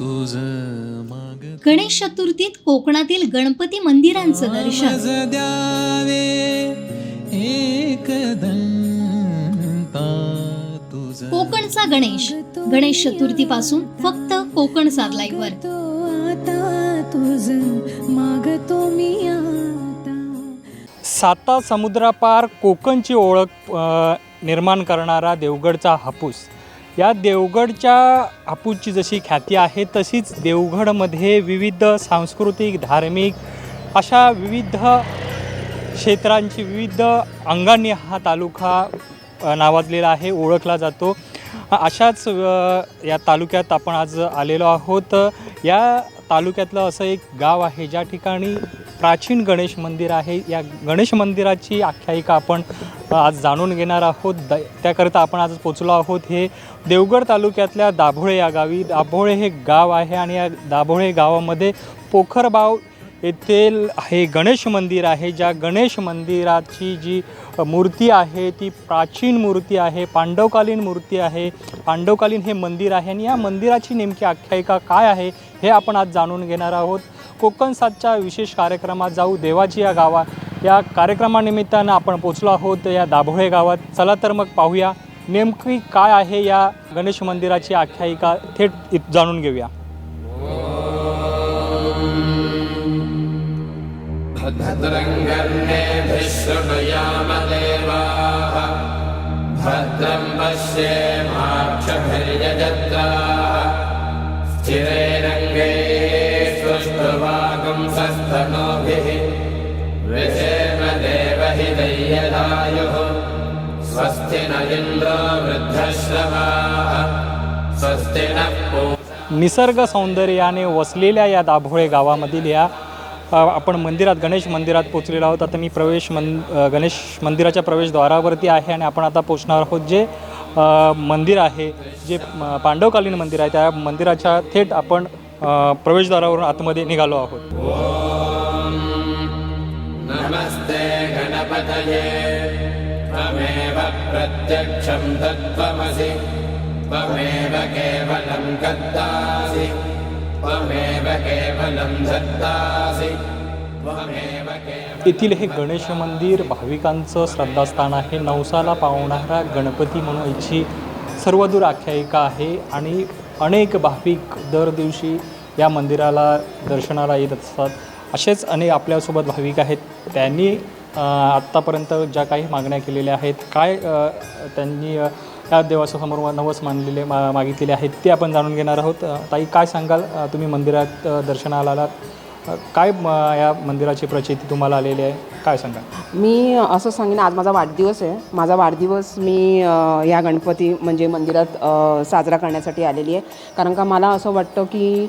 तुझ माग गणेश चतुर्थीत कोकणातील गणपती मंदिरांचं दर्शन. द्यावे तुझ. कोकणचा गणेश. गणेश चतुर्थी पासून फक्त कोकण वर तो आता तुझ मागतो मी आता. साता समुद्रापार कोकणची ओळख अ, निर्माण करणारा देवगडचा हापूस. या देवगडच्या हापूसची जशी ख्याती आहे तशीच देवगडमध्ये विविध सांस्कृतिक धार्मिक अशा विविध क्षेत्रांची विविध अंगांनी हा तालुका नावाजलेला आहे ओळखला जातो. अशाच या तालुक्यात आपण आज आलेलो आहोत. या तालुक्यातलं असं एक गाव आहे ज्या ठिकाणी प्राचीन गणेश मंदिर आहे. या गणेश मंदिराची आख्यायिका आपण आज जाणून घेणार आहोत. द त्याकरिता आपण आज पोचलो आहोत हे देवगड तालुक्यातल्या दाभोळे या गावी. दाभोळे हे गाव आहे आणि या दाभोळे गावामध्ये पोखरबाव येथील हे गणेश मंदिर आहे. ज्या गणेश मंदिराची जी मूर्ती आहे ती प्राचीन मूर्ती आहे पांडवकालीन मूर्ती आहे. पांडवकालीन हे मंदिर आहे आणि या मंदिराची नेमकी आख्यायिका काय आहे हे आपण आज जाणून घेणार आहोत. कोकण सातच्या विशेष कार्यक्रमात जाऊ देवाची या गावा या कार्यक्रमानिमित्तानं आपण पोचलो आहोत या दाभोळे गावात. चला तर मग पाहूया नेमकी काय आहे या गणेश मंदिराची आख्यायिका थेट जाणून घेऊया. भद्रं पश्येमाक्षभिर्यजत्राः सुष्ठुवागुंसस्तनोभिः वृषेम देवहिदैयदायुः स्वस्ति न इन्द्रो वृद्धश्रवाः स्वस्ति नः निसर्ग सौंदर्याने वसलेल्या या दाभोळे गावामधील या आपण मंदिरात गणेश मंदिरात पोचलेलो आहोत. आता मी प्रवेश मन गणेश मंदिराच्या प्रवेशद्वारावरती आहे आणि आपण आता पोचणार आहोत जे मंदिर आहे जे पांडवकालीन मंदिर आहे. त्या मंदिराच्या थेट आपण प्रवेशद्वारावरून आतमध्ये निघालो आहोत. नमस्ते गणपतये। त्वमेव प्रत्यक्षं तत्त्वमसि। त्वमेव केवलं कर्तासि। त्वमेव केवलं धत्तासि त्वमेव येथील हे गणेश मंदिर भाविकांचं श्रद्धास्थान आहे. नवसाला पावणारा गणपती म्हणून याची सर्वदूर आख्यायिका आहे आणि अनेक भाविक दर दिवशी या मंदिराला दर्शनाला येत असतात. असेच अनेक आपल्यासोबत भाविक आहेत. त्यांनी आत्तापर्यंत ज्या काही मागण्या केलेल्या आहेत काय त्यांनी या देवासमोर नवस मानलेले मा मागितलेले आहेत ते आपण जाणून घेणार आहोत. ताई काय सांगाल? तुम्ही मंदिरात दर्शनाला आलात. काय म, या मंदिराची प्रचिती तुम्हाला आलेली आहे? काय सांगा? मी असं सांगेन आज माझा वाढदिवस आहे. माझा वाढदिवस मी या गणपती म्हणजे मंदिरात साजरा करण्यासाठी आलेली आहे. कारण का मला असं वाटतं की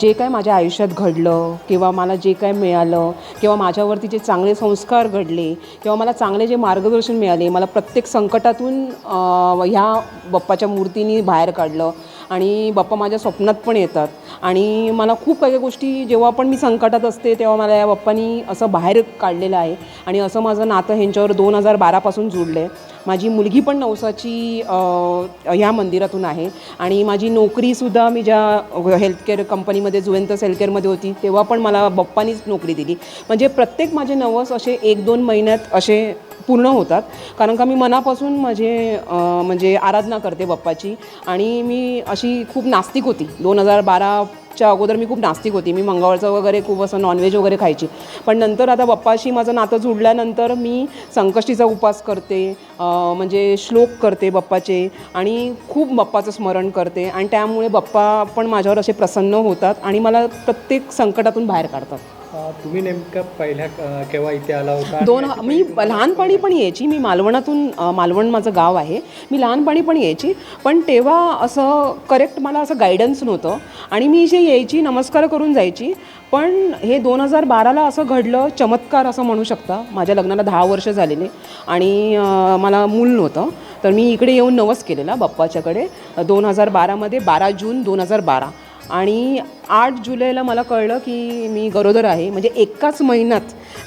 जे काय माझ्या आयुष्यात घडलं किंवा मला जे काय मिळालं किंवा माझ्यावरती जे चांगले संस्कार घडले किंवा मला चांगले जे मार्गदर्शन मिळाले मला प्रत्येक संकटातून ह्या बाप्पाच्या मूर्तीने बाहेर काढलं आणि बाप्पा माझ्या स्वप्नात पण येतात. आणि मला खूप काही गोष्टी जेव्हा पण मी संकटात असते तेव्हा मला या बाप्पानी असं बाहेर काढलेलं आहे. आणि असं माझं नातं ह्यांच्यावर दोन हजार बारापासून जुळलं आहे माझी मुलगी पण नवसाची ह्या मंदिरातून आहे. आणि माझी नोकरीसुद्धा मी ज्या हेल्थकेअर कंपनीमध्ये जुवेंतस हेल्थकेअरमध्ये होती तेव्हा पण मला बप्पानीच नोकरी दिली. म्हणजे प्रत्येक माझे नवस असे एक दोन महिन्यात असे पूर्ण होतात. कारण का मी मनापासून माझे म्हणजे आराधना करते बाप्पाची. आणि मी अशी खूप नास्तिक होती. दोन हजार बारा च्या अगोदर मी खूप नास्तिक होती. मी मंगळवारचं वगैरे खूप असं नॉनव्हेज वगैरे खायची. पण नंतर आता बाप्पाशी माझं नातं जुडल्यानंतर मी संकष्टीचा उपास करते म्हणजे श्लोक करते बाप्पाचे आणि खूप बाप्पाचं स्मरण करते आणि त्यामुळे बाप्पा पण माझ्यावर असे प्रसन्न होतात आणि मला प्रत्येक संकटातून बाहेर काढतात. तुम्ही नेमकं पहिल्या केव्हा इथे आला होता? दोन मी लहानपणी पण यायची. मी मालवणातून मालवण माझं गाव आहे. मी लहानपणी पण यायची. पण तेव्हा असं करेक्ट मला असं गायडन्स नव्हतं. आणि मी जे यायची नमस्कार करून जायची पण हे दोन हजार बाराला असं घडलं चमत्कार असं म्हणू शकता. माझ्या लग्नाला दहा वर्ष झालेले. आणि मला मूल नव्हतं. तर मी इकडे येऊन नवस केलेला बाप्पाच्याकडे. दोन हजार बारामध्ये बारा जून दोन हजार बारा. आणि आठ जुलैला मला कळलं की मी गरोदर आहे. म्हणजे एकाच महिन्यात.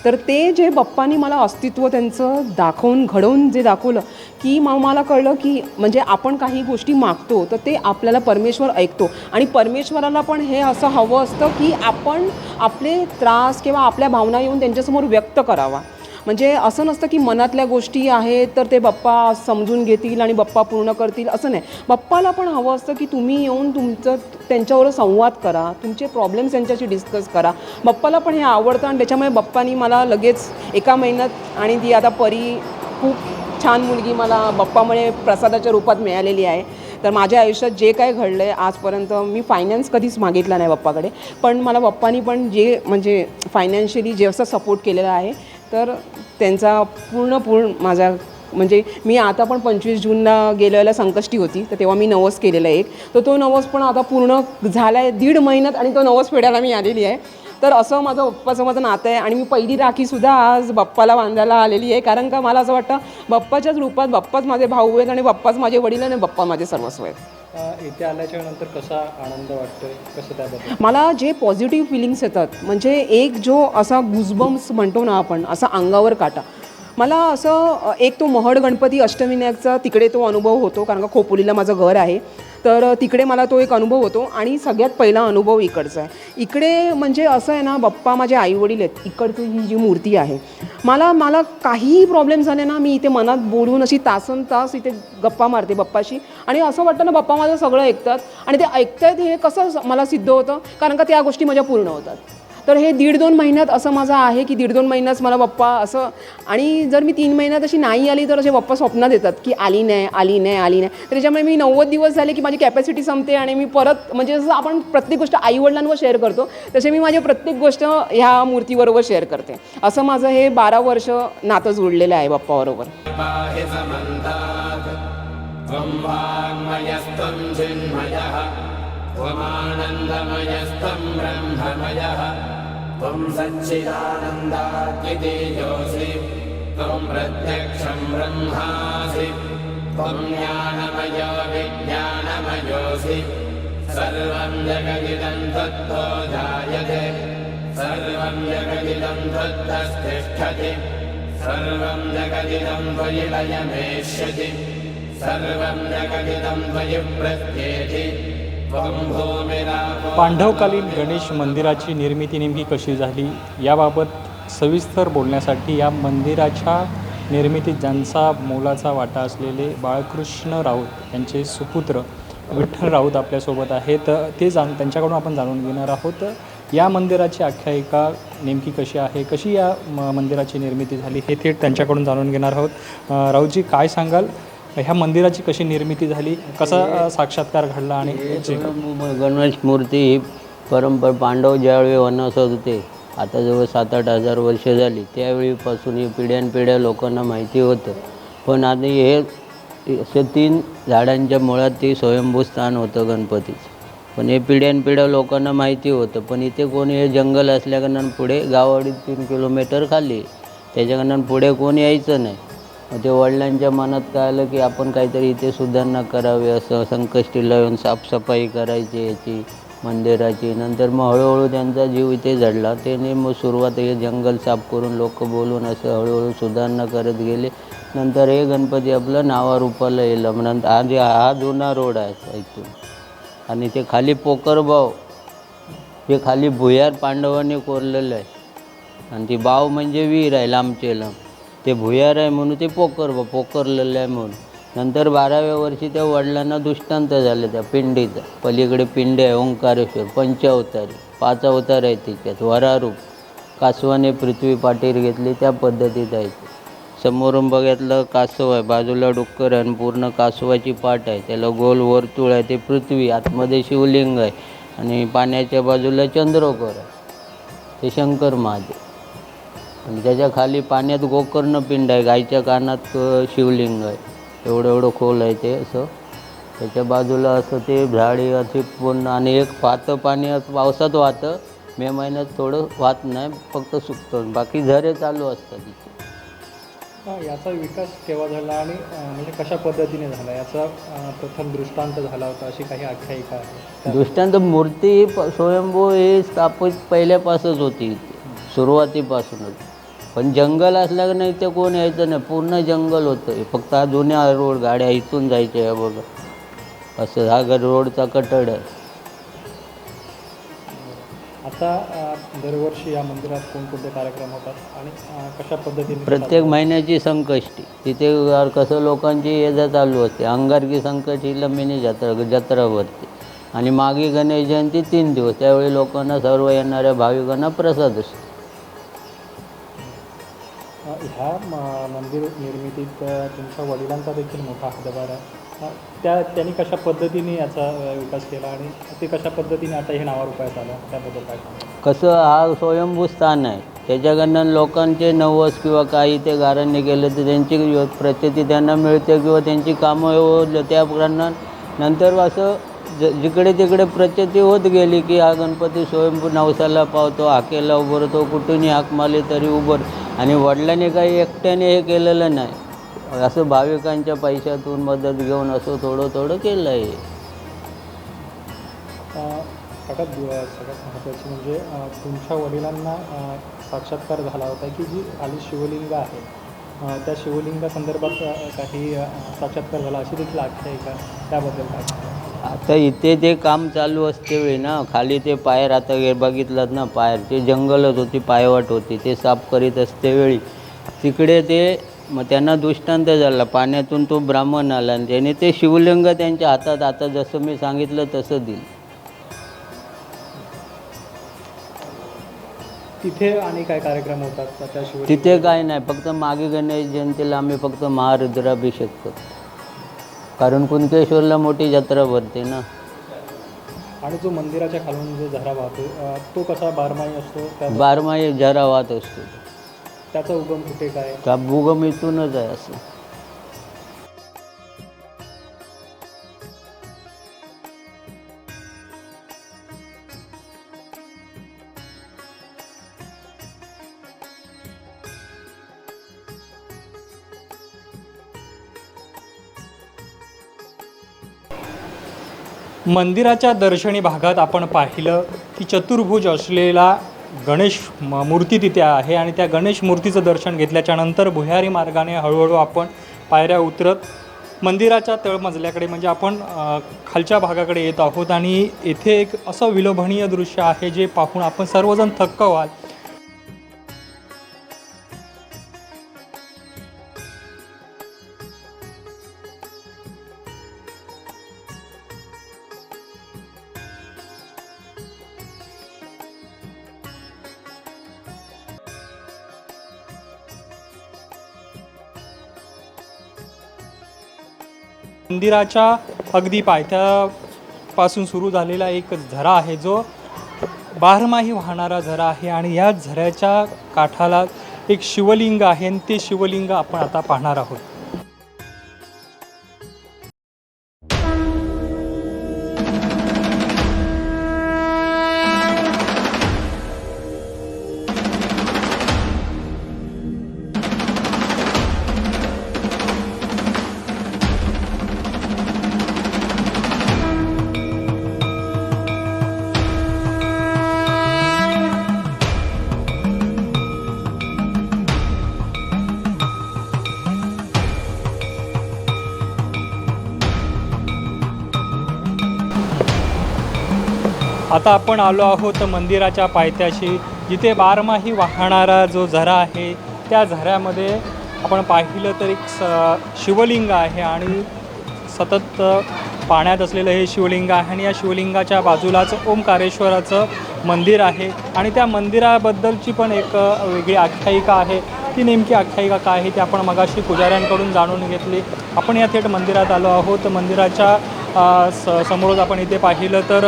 तर ते जे बाप्पानी मला अस्तित्व त्यांचं दाखवून घडवून जे दाखवलं की मग मला कळलं की म्हणजे आपण काही गोष्टी मागतो तर ते आपल्याला परमेश्वर ऐकतो. आणि परमेश्वराला पण हे असं हवं असतं की आपण आपले त्रास किंवा आपल्या भावना येऊन त्यांच्यासमोर व्यक्त करावा. म्हणजे असं नसतं की मनातल्या गोष्टी आहेत तर ते बाप्पा समजून घेतील आणि बाप्पा पूर्ण करतील असं नाही. बाप्पाला पण हवं असतं की तुम्ही येऊन तुमचं त्यांच्यावर संवाद करा तुमचे प्रॉब्लेम्स त्यांच्याशी डिस्कस करा. बाप्पाला पण हे आवडतं आणि त्याच्यामुळे बाप्पानी मला लगेच एका महिन्यात आणि ती आता परी खूप छान मुलगी मला बाप्पामुळे प्रसादाच्या रूपात मिळालेली आहे. तर माझ्या आयुष्यात जे काय घडलं आहे आजपर्यंत मी फायनान्स कधीच मागितला नाही बाप्पाकडे. पण मला बाप्पानी पण जे म्हणजे फायनान्शियली जे असं सपोर्ट केलेला आहे तर त्यांचा पूर्ण पूर्ण माझा म्हणजे मी आता पण पंचवीस जूनला गेलेल्या संकष्टी होती तर तेव्हा मी नवस केलेला एक. तर तो नवस पण आता पूर्ण झाला आहे दीड महिन्यात आणि तो नवस फेडायला मी आलेली आहे. तर असं माझं बाप्पाचं माझं नातं आहे आणि मी पहिली राखीसुद्धा आज बाप्पाला बांधायला आलेली आहे. कारण का मला असं वाटतं बाप्पाच्याच रूपात बाप्पाच माझे भाऊ आहेत आणि बाप्पाच माझे वडील आणि बाप्पा माझे सर्वस्व आहेत. इथे आल्याच्यानंतर कसा आनंद वाटतोय? कसं त्याबद्दल? मला जे पॉझिटिव्ह फिलिंग्स येतात म्हणजे एक जो असा गुजबम्स म्हणतो ना आपण असा अंगावर काटा मला असं एक तो महड गणपती अष्टविनायकचा तिकडे तो अनुभव होतो कारण का खोपोलीला माझं घर आहे. तर तिकडे मला तो एक अनुभव होतो आणि सगळ्यात पहिला अनुभव इकडचा आहे. इकडे म्हणजे असं आहे ना बाप्पा माझे आईवडील आहेत. इकडची ही जी मूर्ती आहे. मला मला काहीही प्रॉब्लेम झाले ना मी इथे मनात बोलून अशी तासन तास इथे गप्पा मारते बाप्पाशी. आणि असं वाटतं ना बाप्पा माझं सगळं ऐकतात. आणि ते ऐकतायत हे कसं मला सिद्ध होतं? कारण का त्या गोष्टी माझ्या पूर्ण होतात. तर हे दीड दोन महिन्यात असं माझं आहे की दीड दोन महिन्यात मला पप्पा असं आणि जर मी तीन महिन्यात अशी नाही आली तर असे पप्पा स्वप्नात येतात की आली नाही आली नाही आली नाही. तर त्याच्यामुळे मी नव्वद दिवस झाले की माझी कॅपॅसिटी संपते आणि मी परत म्हणजे जसं आपण प्रत्येक गोष्ट आईवडिलांवर शेअर करतो तसे मी माझी प्रत्येक गोष्ट ह्या मूर्तीबरोबर शेअर करते. असं माझं हे बारा वर्ष नातं जुळलेलं आहे बाप्पाबरोबर. पाहि समन्तात् त्वं वाङ्मयस्त्वं चिन्मयः त्वमानन्दमयस्त्वं ब्रह्ममयः। त्वं सच्चिदानन्दाद्वितीयोऽसि त्वं प्रत्यक्षं ब्रह्मासि। त्वं ज्ञानमयो विज्ञानमयोऽसि। सर्वं जगदिदं त्वत्तो जायते। सर्वं जगदिदं त्वत्तस्तिष्ठति। सर्वं जगदिदं त्वयि लयमेष्यति सर्वं जगदिदं त्वयि प्रत्येति पांढवकालीन पांडवकालीन गणेश मंदिराची निर्मिती नेमकी कशी झाली? याबाबत सविस्तर बोलण्यासाठी या मंदिराच्या निर्मितीत ज्यांचा मोलाचा वाटा असलेले बाळकृष्ण राऊत यांचे सुपुत्र विठ्ठल राऊत आपल्यासोबत आहेत. ते जाण त्यांच्याकडून आपण जाणून घेणार आहोत. या मंदिराची आख्यायिका नेमकी कशी आहे? कशी या म मंदिराची निर्मिती झाली हे थेट त्यांच्याकडून जाणून घेणार आहोत. राऊतजी काय सांगाल? ह्या मंदिराची कशी निर्मिती झाली? कसा साक्षात्कार घडला आणि गणेश मूर्ती ही परंपरा पांडव ज्यावेळी वनवासात होते आता जवळ सात आठ हजार वर्ष झाली त्यावेळीपासून ही पिढ्यानपिढ्या लोकांना माहिती होतं. पण आता हे असे तीन झाडांच्या मुळात ते स्वयंभू स्थान होतं गणपतीचं. पण हे पिढ्यानपिढ्या लोकांना माहिती होतं पण इथे कोणी हे जंगल असल्याकारणानं पुढे गावाडी तीन किलोमीटर खाली त्याच्याकडनं पुढे कोणी यायचं नाही. मग ते वडिलांच्या मनात काय आलं की आपण काहीतरी इथे सुधारणा करावी असं संकष्टीला येऊन साफसफाई करायची याची मंदिराची. नंतर मग हळूहळू त्यांचा जीव इथे झडला. त्याने मग सुरुवात हे जंगल साफ करून लोक बोलून असं हळूहळू सुधारणा करत गेले. नंतर हे गणपती आपलं नावारूपाला येलं. मग नंतर हा जे हा जुना रोड आहे इथून. आणि ते खाली पोकरबाव हे खाली भुयार पांडवांनी कोरलेलं आहे. आणि ती बाव म्हणजे विहीर आहे लांबचे लांब ते भुयार आहे म्हणून ते पोकर पोकरलेलं आहे म्हणून. नंतर बाराव्या वर्षी त्या वडिलांना दृष्टांत झाले त्या पिंडीचा पलीकडे पिंडी आहे ओंकारेश्वर पंचावतारी. पाच अवतार आहे तिच्यात वरारूप. कासवाने पृथ्वी पाटीर घेतली त्या पद्धतीत आहे ते. समोरून बघितलं कासव आहे बाजूला डुक्कर आहे आणि पूर्ण कासवाची पाट आहे. त्याला गोल वर्तुळ आहे ते पृथ्वी आतमध्ये शिवलिंग आहे आणि पाण्याच्या बाजूला चंद्रोकर आहे. ते शंकर महादेव. आणि त्याच्याखाली पाण्यात गोकर्ण पिंड आहे गायच्या कानात शिवलिंग आहे. एवढं एवढं खोल आहे ते असं. त्याच्या बाजूला असं ते झाडी अशी पूर्ण आणि एक पातं पाणी असं पावसात वाहतं. मे महिन्यात थोडं वाहत नाही फक्त सुकतं. बाकी झरे चालू असतात तिथे याचा विकास केव्हा झाला आणि म्हणजे कशा पद्धतीने झाला? याचा प्रथम दृष्टांत झाला होता अशी काही आख्यायिका आहे. दृष्टांत मूर्ती स्वयंभू ही स्थापित पहिल्यापासूनच होती. सुरुवातीपासूनच. पण जंगल असल्या का नाही ते कोण यायचं नाही. पूर्ण जंगल होतं. हे फक्त हा जुन्या रोड गाड्या इथून जायच्या आहे बघा. असं हा ग- रोडचा कटड आहे. आता अ, दरवर्षी या मंदिरात कोणकोणते कार्यक्रम होतात आणि अ, कशा पद्धतीने प्रत्येक महिन्याची संकष्टी. तिथे कसं लोकांची ये जा चालू असते. अंगारकी संकष्टी लंबिनी जत्रा जत्रा भरते आणि मागे गणेश जयंती तीन दिवस. त्यावेळी लोकांना सर्व येणाऱ्या भाविकांना प्रसाद असतो. ह्या म- मंदिर निर्मितीत तुमच्या वडिलांचा देखील मोठा हातभार आहे. त्या त्यांनी कशा पद्धतीने याचा विकास केला आणि ते कशा पद्धतीने आता हे नावारूपास आलं त्याबद्दल काय कसं हा स्वयंभू स्थान आहे. त्याच्याकडनं लोकांचे नवस किंवा काही ते गारांनी केलं तर त्यांची प्रचिती त्यांना मिळते किंवा त्यांची कामं हो- त्या नंतर असं ज जिकडे तिकडे प्रचिती होत गेली की हा गणपती स्वयंभू नवसाला पावतो हाकेला उभरतो कुठूनही हाक मारली तरी उभर आणि वडिलांनी काही एकट्याने हे केलेलं नाही. असं भाविकांच्या पैशातून मदत घेऊन असं थोडं थोडं केलं आहे. सगळ्यात सगळ्यात महत्त्वाची म्हणजे तुमच्या वडिलांना साक्षात्कार झाला होता की जी खाली शिवलिंग आहे. त्या शिवलिंगासंदर्भात संदर्भात काही साक्षात्कार झाला अशी देखील आख्यायिका आहे. त्याबद्दल काय आता इथे ते काम चालू असते वेळी ना खाली ते पायर आता हे बघितलात ना पायर ते जंगलच होती पायवाट होती ते साफ करीत असते वेळी. तिकडे ते मग त्यांना दृष्टांत झाला पाण्यातून तो ब्राह्मण आला आणि त्याने ते शिवलिंग त्यांच्या हातात आता जसं मी सांगितलं तसं दिलं. तिथे आणि काय कार्यक्रम होतात? तिथे काय नाही फक्त मागे गणेश जयंतीला आम्ही फक्त महारुद्राभिषेक करतो. कारण कुणकेश्वरला मोठी जत्रा भरते ना. आणि जो मंदिराच्या खालून जो झरा वाहतो अ, तो कसा बारमाही असतो? त्या बारमाही जरा वाहत असतो. त्याचा उगम कुठे काय? भूगम इथूनच आहे असं. मंदिराच्या दर्शनी भागात आपण पाहिलं की चतुर्भुज असलेला गणेश म- मूर्ती तिथे आहे आणि त्या गणेश मूर्तीचं दर्शन घेतल्याच्या नंतर भुयारी मार्गाने हळूहळू आपण पायऱ्या उतरत मंदिराच्या तळमजल्याकडे म्हणजे आपण खालच्या भागाकडे येत आहोत आणि येथे एक असं विलोभनीय दृश्य आहे जे पाहून आपण सर्वजण थक्क व्हाल. मंदिराच्या अगदी पायथ्यापासून सुरू झालेला एक झरा आहे जो बारमाही वाहणारा झरा आहे आणि या झऱ्याच्या काठाला एक शिवलिंग आहे आणि ते शिवलिंग आपण आता पाहणार आहोत. आता आपण आलो आहोत मंदिराच्या पायथ्याशी जिथे बारमाही वाहणारा जो झरा आहे त्या झऱ्यामध्ये आपण पाहिलं तर एक स शिवलिंग आहे आणि सतत पाण्यात असलेलं हे शिवलिंग आहे आणि या शिवलिंगाच्या बाजूलाच ओंकारेश्वराचं मंदिर आहे आणि त्या मंदिराबद्दलची पण एक वेगळी आख्यायिका आहे. ती नेमकी आख्यायिका काय आहे ती आपण मगाशी पुजाऱ्यांकडून जाणून घेतली. आपण या थेट मंदिरात आलो आहोत. मंदिराच्या स समोरच आपण इथे पाहिलं तर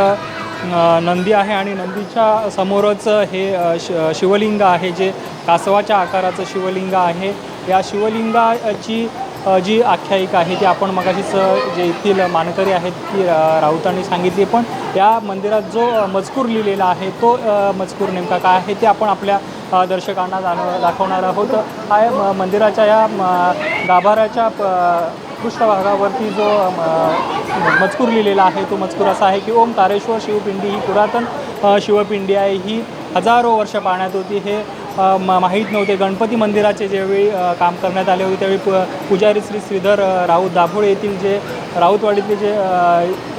नंदी आहे आणि नंदीच्या समोरच हे श शिवलिंग आहे जे कासवाच्या आकाराचं शिवलिंग आहे. या शिवलिंगाची जी आख्यायिका आहे ती आपण मगाशीच जे येथील मानकरी आहेत ती राऊतांनी सांगितली. पण या मंदिरात जो मजकूर लिहिलेला आहे तो मजकूर नेमका काय आहे ते आपण आपल्या दर्शकांना जाणव दाखवणार आहोत. हा मंदिराच्या या गाभाऱ्याच्या प- पृष्ठभागावरती जो म- मजकूर लिहिलेला आहे तो मजकूर असा आहे की ओम तारेश्वर शिवपिंडी ही पुरातन शिवपिंडी आहे. ही हजारो वर्ष पाण्यात होती. हे म माहीत नव्हते. गणपती मंदिराचे ज्यावेळी काम करण्यात आले होते त्यावेळी पु पुजारी श्री श्रीधर राऊत दाभोळे येथील जे राऊतवाडीतले जे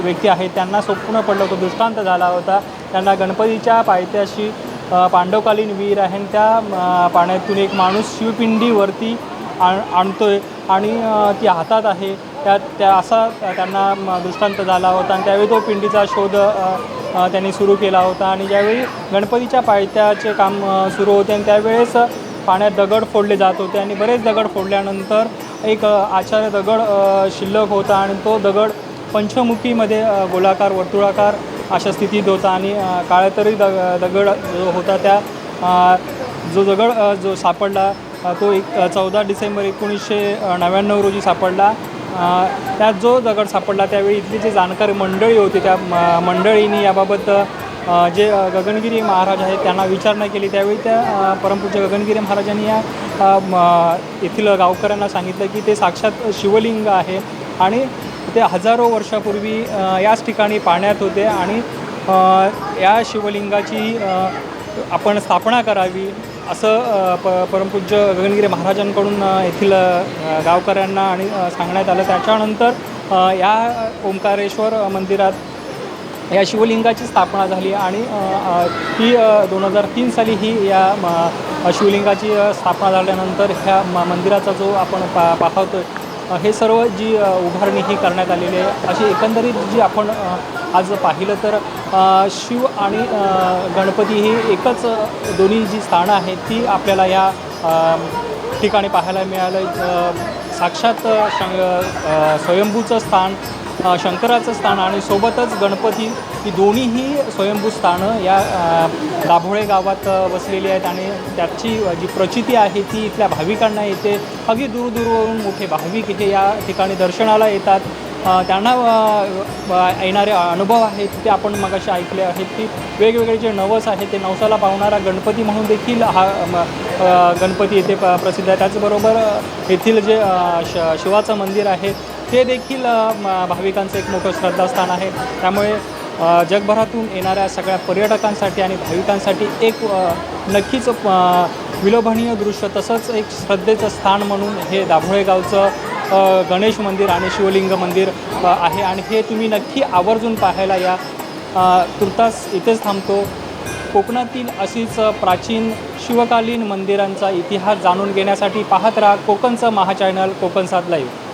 व्यक्ती आहेत त्यांना स्वप्न पडलं होतं. दृष्टांत झाला होता. त्यांना गणपतीच्या पायथ्याशी पांडवकालीन वीर आहे आणि त्या पाण्यातून एक माणूस शिवपिंडीवरती आण आहे आणि ती हातात आहे. त्या त्या असा त्यांना दृष्टांत झाला होता आणि त्यावेळी तो पिंडीचा शोध त्यांनी सुरू केला होता. आणि ज्यावेळी गणपतीच्या पायथ्याचे काम सुरू होते आणि त्यावेळेस पाण्यात दगड फोडले जात होते आणि बरेच दगड फोडल्यानंतर एक आचार्य दगड शिल्लक होता आणि तो दगड पंचमुखीमध्ये गोलाकार वर्तुळाकार अशा स्थितीत होता. आणि काळातरी दग दगड जो होता त्या जो दगड जो सापडला तो एक चौदा डिसेंबर एकोणीसशे नव्याण्णव रोजी सापडला. त्यात जो दगड सापडला त्यावेळी इथली जी जाणकार मंडळी होती त्या मंडळींनी याबाबत जे गगनगिरी महाराज आहेत त्यांना विचारणा केली. त्यावेळी त्या अ, परमपूज्य गगनगिरी महाराजांनी या येथील गावकऱ्यांना सांगितलं की ते साक्षात शिवलिंग आहे आणि ते हजारो वर्षापूर्वी याच ठिकाणी पाण्यात होते आणि या शिवलिंगाची आपण स्थापना करावी. असं प परमपूज्य गगनगिरी महाराजांकडून येथील गावकऱ्यांना आणि सांगण्यात आलं. त्याच्यानंतर या ओंकारेश्वर मंदिरात या शिवलिंगाची स्थापना झाली आणि ती दोन हजार तीन साली ही या म, शिवलिंगाची स्थापना झाल्यानंतर ह्या मंदिराचा जो आपण पा पाहतो हे सर्व जी उभारणी ही करण्यात आलेली आहे अशी एकंदरीत जी आपण आज पाहिलं तर शिव आणि गणपती ही एकच दोन्ही जी स्थानं आहेत ती आपल्याला या ठिकाणी पाहायला मिळालं. साक्षात शं स्वयंभूचं स्थान शंकराचं स्थान आणि सोबतच गणपती ही दोन्हीही स्वयंभू स्थानं या दाभोळे गावात वसलेली आहेत आणि त्याची जी प्रचिती आहे ती इथल्या भाविकांना येते. अगदी दूरदूरवरून मोठे भाविक इथे या ठिकाणी दर्शनाला येतात. त्यांना येणारे अनुभव आहेत ते आपण मगाशी ऐकले आहेत की वेगवेगळे जे नवस आहेत ते नवसाला पावणारा गणपती म्हणून देखील हा गणपती येथे प प्रसिद्ध आहे. त्याचबरोबर येथील जे श शिवाचं मंदिर आहे ते देखील म, भाविकांचं एक मोठं श्रद्धास्थान आहे. त्यामुळे जगभरातून येणाऱ्या सगळ्या पर्यटकांसाठी आणि भाविकांसाठी एक नक्कीच विलोभनीय दृश्य तसंच एक श्रद्धेचं स्थान म्हणून हे दाभोळे गावचं गणेश मंदिर आणि शिवलिंग मंदिर आहे. आणि हे तुम्ही नक्की आवर्जून पाहायला या. तुर्तास इथेच थांबतो. कोकणातील अशीच प्राचीन शिवकालीन मंदिरांचा इतिहास जाणून घेण्यासाठी पाहत राहा कोकणचं महाचॅनल कोकण साथ लाईव्ह.